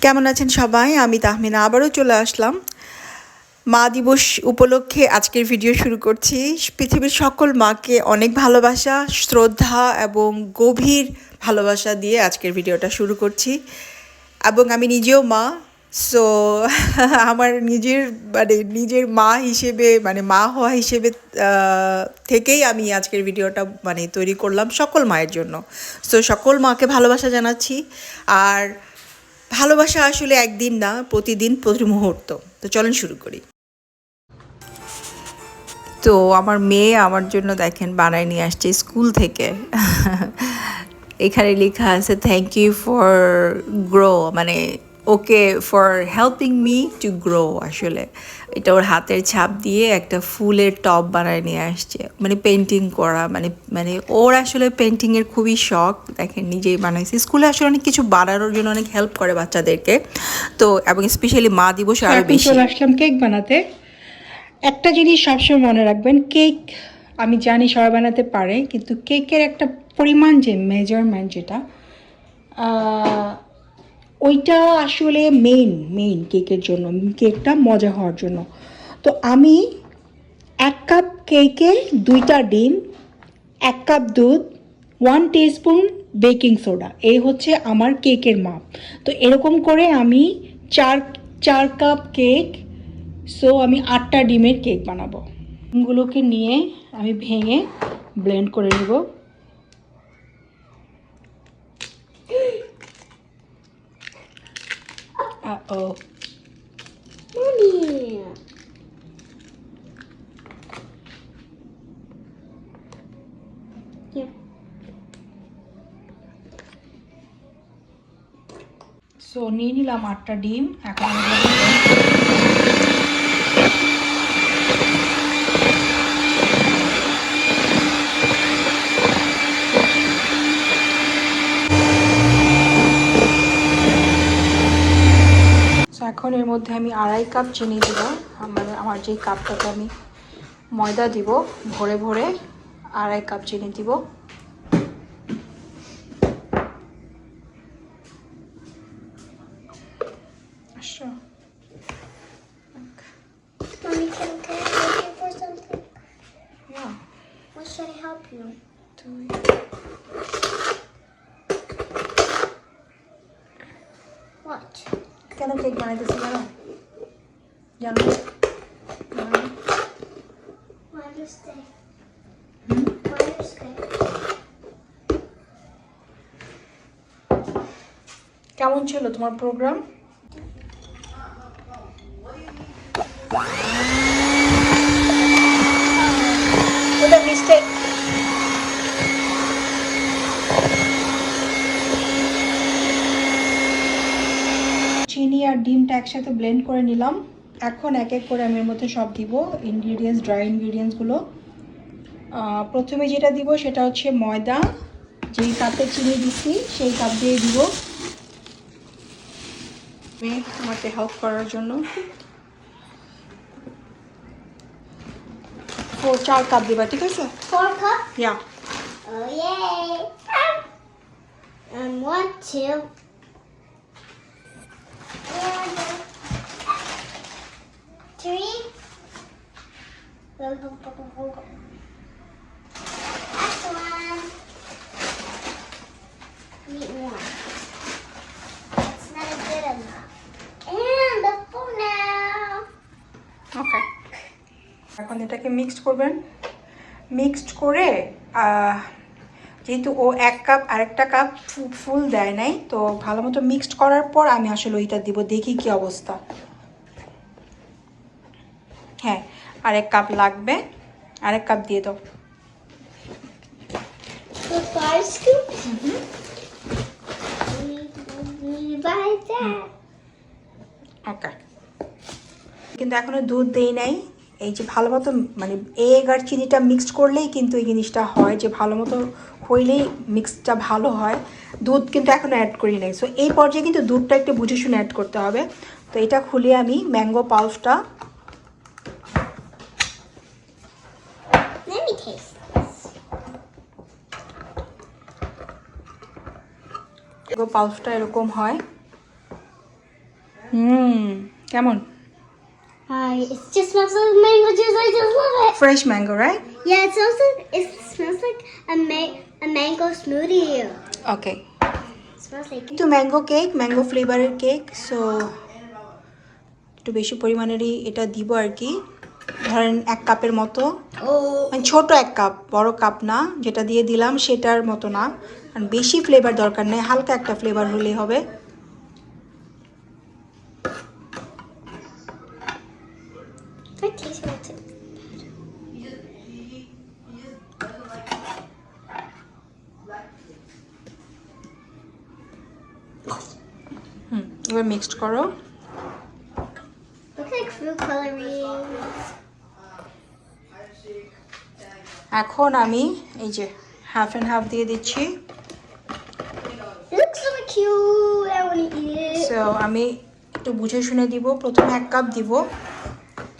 কেমন আছেন সবাই? আমি তাহমিনা, আবারও চলে আসলাম। মা দিবস উপলক্ষে আজকের ভিডিও শুরু করছি। পৃথিবীর সকল মাকে অনেক ভালোবাসা, শ্রদ্ধা এবং গভীর ভালোবাসা দিয়ে আজকের ভিডিওটা শুরু করছি। এবং আমি নিজেও মা, সো আমার নিজের মানে নিজের মা হিসেবে মানে মা হওয়া হিসেবে থেকেই আমি আজকের ভিডিওটা মানে তৈরি করলাম সকল মায়ের জন্য। সো সকল মাকে ভালোবাসা জানাচ্ছি। আর ভালোবাসা আসলে একদিন না, প্রতিদিন প্রতি মুহূর্ত। তো চলেন শুরু করি। তো আমার মেয়ে আমার জন্য দেখেন বানায় নিয়ে আসছে স্কুল থেকে। এখানে লেখা আছে থ্যাংক ইউ ফর গ্রো মানে okay for helping me to grow আসলে। এটা ওর হাতের ছাপ দিয়ে একটা ফুলের টপ বানায় নিয়ে আসছে। মানে পেন্টিং করা মানে মানে ওর আসলে পেন্টিংয়ের খুবই শখ। দেখেন নিজেই বানাইছে। স্কুলে আসলে অনেক কিছু বানানোর জন্য অনেক হেল্প করে বাচ্চাদেরকে। তো এবং স্পেশালি মা দিবসে আরও বেশি। আসলাম কেক বানাতে। একটা জিনিস সবসময় মনে রাখবেন কেক আমি জানি সবাই বানাতে পারে কিন্তু কেকের একটা পরিমাণ যে মেজারমেন্ট যেটা ওইটা আসলে মেইন মেইন কেকের জন্য কেকটা মজা হওয়ার জন্য। তো আমি এক কাপ কেকে দুইটা ডিম, এক কাপ দুধ ওয়ান টিস্পুন বেকিং সোডা এই হচ্ছে আমার কেকের মাপ। তো এরকম করে আমি চার চার কাপ কেক সো আমি আটটা ডিমের কেক বানাবো। ডিমগুলোকে নিয়ে আমি ভেঙে ব্লেন্ড করে নেব। ও সো নিয়ে নিলাম আটটা ডিম এখন আমি এগুলোকে blend করে নেব। So, এখন এর মধ্যে আমি আড়াই কাপ চিনি দিব আমার আমার যেই কাপটাতে আমি ময়দা দিব ভরে ভরে আড়াই কাপ চিনি দিব আসো Mommy, can, can I help you for something? Yeah. What should I help you? তুই What? কেন কেক বানাইতেছি জানো জানো জানো না? Why do you stay? Hmm? Why do you stay? কেমন ছিল তোমার প্রোগ্রাম ওটা মিস্টেক চিনি আর ডিমটা একসাথে ব্লেন্ড করে নিলাম এখন এক এক করে আমি এর মধ্যে সব দিব ইনগ্রিডিয়েন্টস ড্রাই ইনগ্রিডিয়েন্টসগুলো প্রথমে যেটা দিব সেটা হচ্ছে ময়দা যেই কাপে চিনি দিচ্ছি সেই কাপ দিয়ে দিব আমি তোমাকে হেল্প করার জন্য ও চার কাপ দিবা ঠিক আছে? Yeah Oh, yay! And one, two. এটাকে মিক্সড করবেন মিক্সড করে যেহেতু ও এক কাপ, আরেকটা কাপ ফুল দেয় নাই, তো ভালো মতো মিক্সড করার পর আমি আসলে ওইটা দিব, দেখি কি অবস্থা। হ্যাঁ আরেক কাপ লাগবে, আরেক কাপ দিয়ে দাও। কিন্তু এখনও দুধ দেই নাই, এই যে ভালো মতো মানে এগ আর চিনিটা মিক্সড করলেই কিন্তু এই জিনিসটা হয়, যে ভালো মতো হইলেই মিক্সটা ভালো হয়। দুধ কিন্তু এখনও অ্যাড করি নাই। সো এই পর্যায়ে কিন্তু দুধটা একটু বুঝে শুনে অ্যাড করতে হবে। তো এটা খুলে আমি ম্যাঙ্গো. ম্যাঙ্গো পাউচটা এরকম হয়। হুম কেমন? Hi, it just smells like mango juice. I just love it. Fresh mango right Yeah, it smells like it smells like a ma- a mango smoothie. It smells like একটু mango cake mango ফ্লেভারের cake so একটু বেশি পরিমাণেরই এটা দিব আর কি ধরেন এক কাপের মতো oh. মানে ছোট এক কাপ বড় কাপ না যেটা দিয়ে দিলাম সেটার মতো না কারণ বেশি ফ্লেভার দরকার নেই হালকা একটা ফ্লেভার হলেই হবে Melted. হুম এবার মিক্সড করো. এখন আমি এই যে হাফ অ্যান্ড হাফ দিয়ে দিচ্ছি looks so cute. I want to eat it. So আমি একটু বুঝে শুনে দিব প্রথমে এক কাপ দিব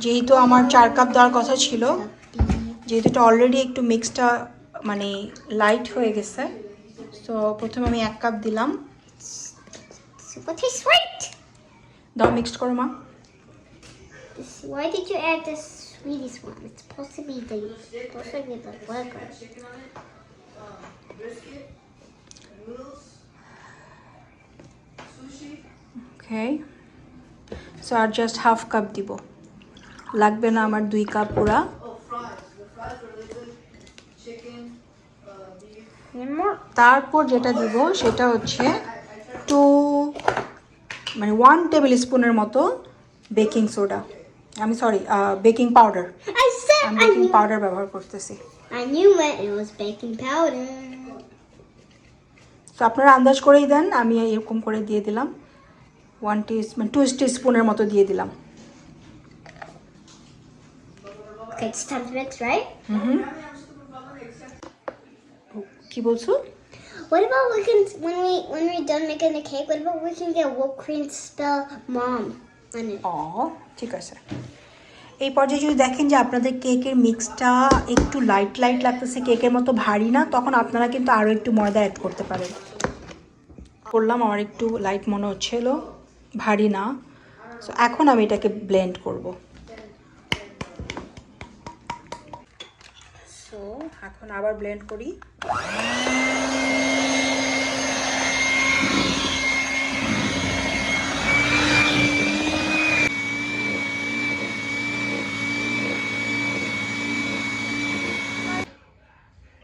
যেহেতু আমার চার কাপ দেওয়ার কথা ছিল যেহেতু এটা অলরেডি একটু মিক্সটা মানে লাইট হয়ে গেছে সো প্রথমে আমি এক কাপ দিলাম. দাও মিক্সড করো মা why did you add the sweetest one? It's supposed to be the supposed to be the burger. Okay so R just half cup দিব লাগবে না আমার দুই কাপ পুরা তারপর যেটা দিব সেটা হচ্ছে টু মানে ওয়ান টেবিল স্পুনের মতো বেকিং সোডা আমি সরি বেকিং পাউডার আমি বেকিং পাউডার ব্যবহার করতেছি. তো আপনারা আন্দাজ করেই দেন আমি এরকম করে দিয়ে দিলাম। ওয়ান টি মানে টু টি স্পুনের মতো দিয়ে দিলাম। Okay, it's right? হুম কি বলছো What about we can when we when we're done making the cake? What about we can get whipped cream to spell mom on it? ও ঠিক আছে এই পর্যায়ে যদি দেখেন যে আপনাদের কেকের মিক্সটা একটু লাইট লাইট লাগতেছে কেকের মতো ভারী না তখন আপনারা কিন্তু আরও একটু ময়দা অ্যাড করতে পারেন করলাম আমার একটু লাইট মনে হচ্ছিল ভারী না সো এখন আমি এটাকে ব্লেন্ড করব এখন আবার ব্লেন্ড করি।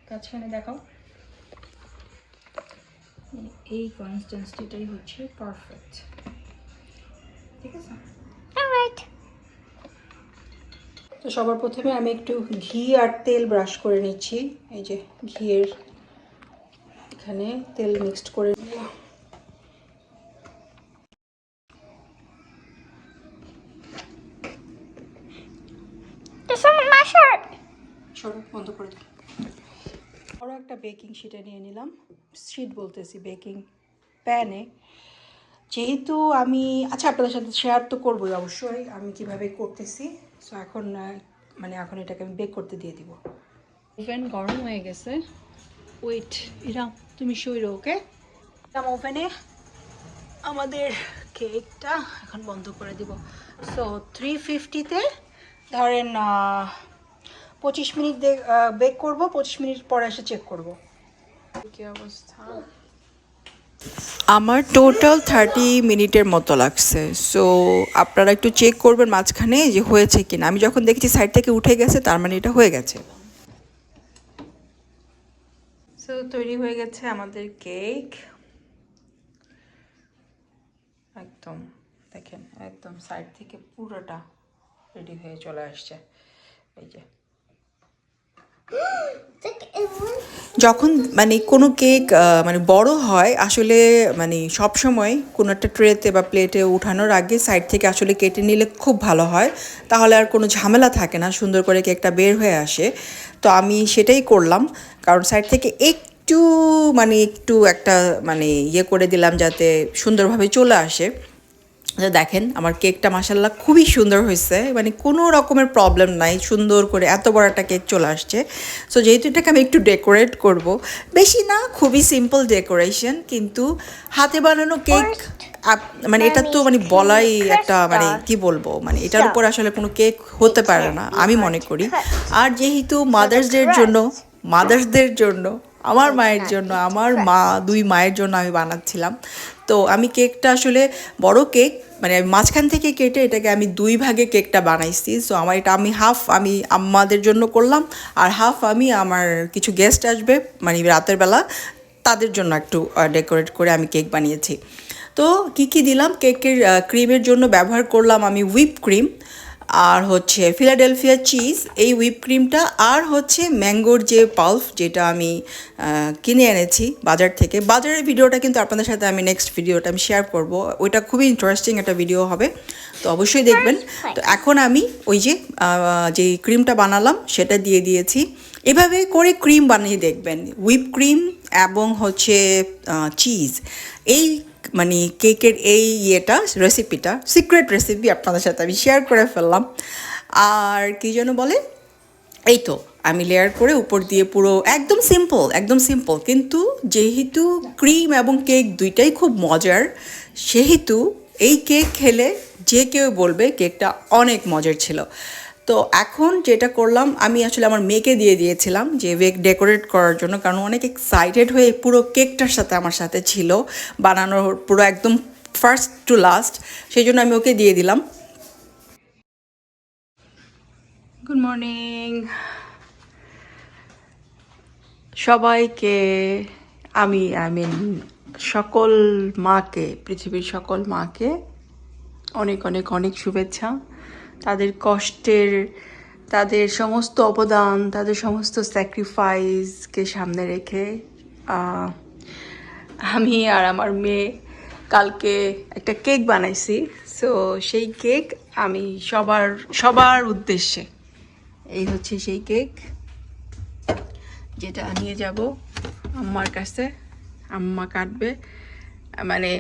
কাছে এনে দেখাও। এই কনসিস্টেন্সিটাই হচ্ছে পারফেক্ট ঠিক আছে? তো সবার প্রথমে আমি একটু ঘি আর তেল ব্রাশ করে নিচ্ছি। এই যে ঘিয়ের এখানে তেল মিক্সড করে নিলাম। বন্ধ করে দিই আরও একটা বেকিং শিটে নিয়ে নিলাম। শিট বলতেছি বেকিং প্যানে যেহেতু আমি আচ্ছা আপনাদের সাথে শেয়ার তো করবোই অবশ্যই আমি কীভাবে করতেছি। সো এখন মানে এখন এটাকে আমি বেক করতে দিয়ে দিব। ওভেন গরম হয়ে গেছে। ওয়েট ইরা তুমি সইরো ওকে ওভেনে আমাদের কেকটা এখন বন্ধ করে দিব। সো থ্রি ফিফটিতে ধরেন পঁচিশ মিনিট বেক করব পঁচিশ মিনিট পরে এসে চেক করব। কি অবস্থা? আমার টোটাল থার্টি মিনিটের মতো লাগছে। সো আপনারা একটু চেক করবেন মাঝখানে যে হয়েছে কিনা। আমি যখন দেখছি সাইড থেকে উঠে গেছে, তার মানে এটা হয়ে গেছে। সো তৈরি হয়ে গেছে আমাদের কেক একদম, দেখেন, একদম সাইড থেকে পুরোটা রেডি হয়ে চলে আসছে। এই যে It's like it went. যখন মানে কোনো কেক মানে বড় হয়, আসলে মানে সব সময় কোনো একটা ট্রেতে বা প্লেটে উঠানোর আগে সাইড থেকে আসলে কেটে নিলে খুব ভালো হয়। তাহলে আর কোনো ঝামেলা থাকে না, সুন্দর করে কেকটা বের হয়ে আসে। তো আমি সেটাই করলাম, কারণ সাইড থেকে একটু মানে একটু একটা মানে ইয়ে করে দিলাম যাতে সুন্দরভাবে চলে আসে। তো দেখেন আমার কেকটা মাসাল্লাহ খুবই সুন্দর হয়েছে। মানে কোনো রকমের প্রবলেম নাই সুন্দর করে এত বড় একটা কেক চলে আসছে। সো যেহেতু এটাকে আমি একটু ডেকোরেট করব বেশি না খুবই সিম্পল ডেকোরেশন কিন্তু হাতে বানানো কেক মানে এটা তো মানে বলাই একটা মানে কি বলব? মানে এটার উপর আসলে কোনো কেক হতে পারে না আমি মনে করি। আর যেহেতু মাদার্স ডের জন্য মাদার্সদের জন্য আমার মায়ের জন্য আমার মা দুই মায়ের জন্য আমি বানাচ্ছিলাম। তো আমি কেকটা আসলে বড় কেক মানে মাঝখান থেকে কেটে এটাকে আমি দুই ভাগে কেকটা বানাইছি। সো আমার এটা আমি হাফ আমি আম্মাদের জন্য করলাম আর হাফ আমি আমার কিছু গেস্ট আসবে মানে রাতের বেলা, তাদের জন্য একটু ডেকোরেট করে আমি কেক বানিয়েছি। তো কি কি দিলাম? কেকের ক্রিমের জন্য ব্যবহার করলাম আমি হুইপ ক্রিম আর হচ্ছে ফিলাডেলফিয়া চিজ এই হুইপ ক্রিমটা আর হচ্ছে ম্যাঙ্গোর যে পাল্প যেটা আমি কিনে এনেছি বাজার থেকে। বাজারের ভিডিওটা কিন্তু আপনাদের সাথে আমি নেক্সট ভিডিওটা আমি শেয়ার করব। ওইটা খুবই ইন্টারেস্টিং একটা ভিডিও হবে। তো অবশ্যই দেখবেন। তো এখন আমি ওই যে যে ক্রিমটা বানালাম সেটা দিয়ে দিয়েছি। এভাবে করে ক্রিম বানিয়ে দেখবেন। হুইপ ক্রিম এবং হচ্ছে চিজ এই মানে কেকের এই ইয়েটা রেসিপিটা সিক্রেট রেসিপি আপনাদের সাথে আমি শেয়ার করে ফেললাম। আর কি যেন বলে? এই তো, আমি লেয়ার করে উপর দিয়ে পুরো একদম সিম্পল একদম সিম্পল কিন্তু যেহেতু ক্রিম এবং কেক দুইটাই খুব মজার, সেহেতু এই কেক খেলে যে কেউ বলবে কেকটা অনেক মজার ছিল। তো এখন যেটা করলাম, আমি আসলে আমার মেয়েকে দিয়ে দিয়েছিলাম যে কেক ডেকোরেট করার জন্য, কারণ অনেক এক্সাইটেড হয়ে পুরো কেকটার সাথে আমার সাথে ছিল, বানানোর পুরো একদম ফার্স্ট টু লাস্ট সেই জন্য আমি ওকে দিয়ে দিলাম। গুড মর্নিং সবাইকে, আমি আই মিন সকল মাকে, পৃথিবীর সকল মাকে অনেক অনেক অনেক শুভেচ্ছা। তাদের কষ্টের, তাদের সমস্ত অবদান, তাদের সমস্ত স্যাক্রিফাইসকে সামনে রেখে আমি আর আমার মেয়ে কালকে একটা কেক বানাইছি। সো সেই কেক আমি সবার সবার উদ্দেশ্যে, এই হচ্ছে সেই কেক যেটা নিয়ে যাব আম্মার কাছে। আম্মা কাটবে মানে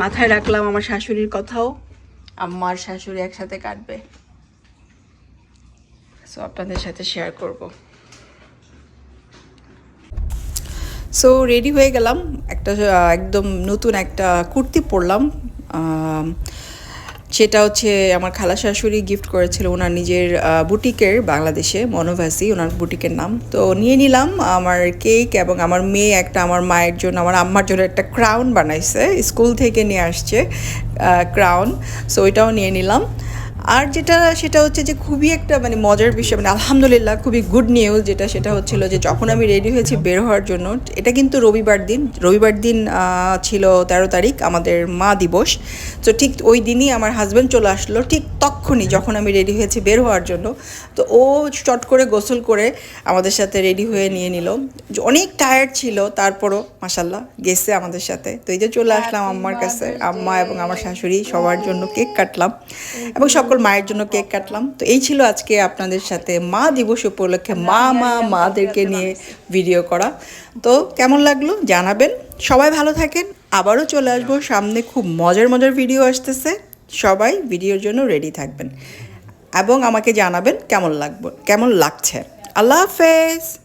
মাথায় রাখলাম আমার শাশুড়ির কথাও, আম্মার শাশুড়ি একসাথে কাটবে সো আপনাদের সাথে শেয়ার করব। সো রেডি হয়ে গেলাম। একটা একদম নতুন একটা কুর্তি পরলাম। সেটা হচ্ছে আমার খালা শাশুড়ি গিফট করেছিল ওনার নিজের বুটিকের বাংলাদেশে, মনোভাসি, ওনার বুটিকের নাম। তো, নিয়ে নিলাম। আমার কেক এবং আমার মেয়ে একটা, আমার মায়ের জন্য, আমার আম্মার জন্য একটা ক্রাউন বানাইছে। স্কুল থেকে নিয়ে আসছে ক্রাউন সো ওইটাও নিয়ে নিলাম। আর যেটা সেটা হচ্ছে যে খুবই একটা মানে মজার বিষয় মানে আলহামদুলিল্লাহ খুবই গুড নিউজ যেটা সেটা হচ্ছিল যে যখন আমি রেডি হয়েছি বের হওয়ার জন্য এটা কিন্তু রবিবার দিন রবিবার দিন ছিল তেরো তারিখ আমাদের মা দিবস। তো ঠিক ওই দিনই আমার হাজব্যান্ড চলে আসলো ঠিক তখনই যখন আমি রেডি হয়েছি বের হওয়ার জন্য তো ও চট করে গোসল করে আমাদের সাথে রেডি হয়ে নিয়ে নিল। অনেক টায়ার্ড ছিল তারপরও মাসাল্লাহ গেছে আমাদের সাথে। তো এই যে চলে আসলাম আম্মার কাছে আম্মা এবং আমার শাশুড়ি সবার জন্য কেক কাটলাম। এবং সকল মায়ের জন্য কেক কাটলাম। তো এই ছিল আজকে আপনাদের সাথে মা দিবস উপলক্ষে মা মা, মাদেরকে নিয়ে ভিডিও করা। তো কেমন লাগল জানাবেন। সবাই ভালো থাকেন। আবারও চলে আসব। সামনে খুব মজার মজার ভিডিও আসতেছে। সবাই ভিডিওর জন্য রেডি থাকবেন। এবং আমাকে জানাবেন কেমন লাগবে, কেমন লাগছে। আল্লাহ হাফেজ।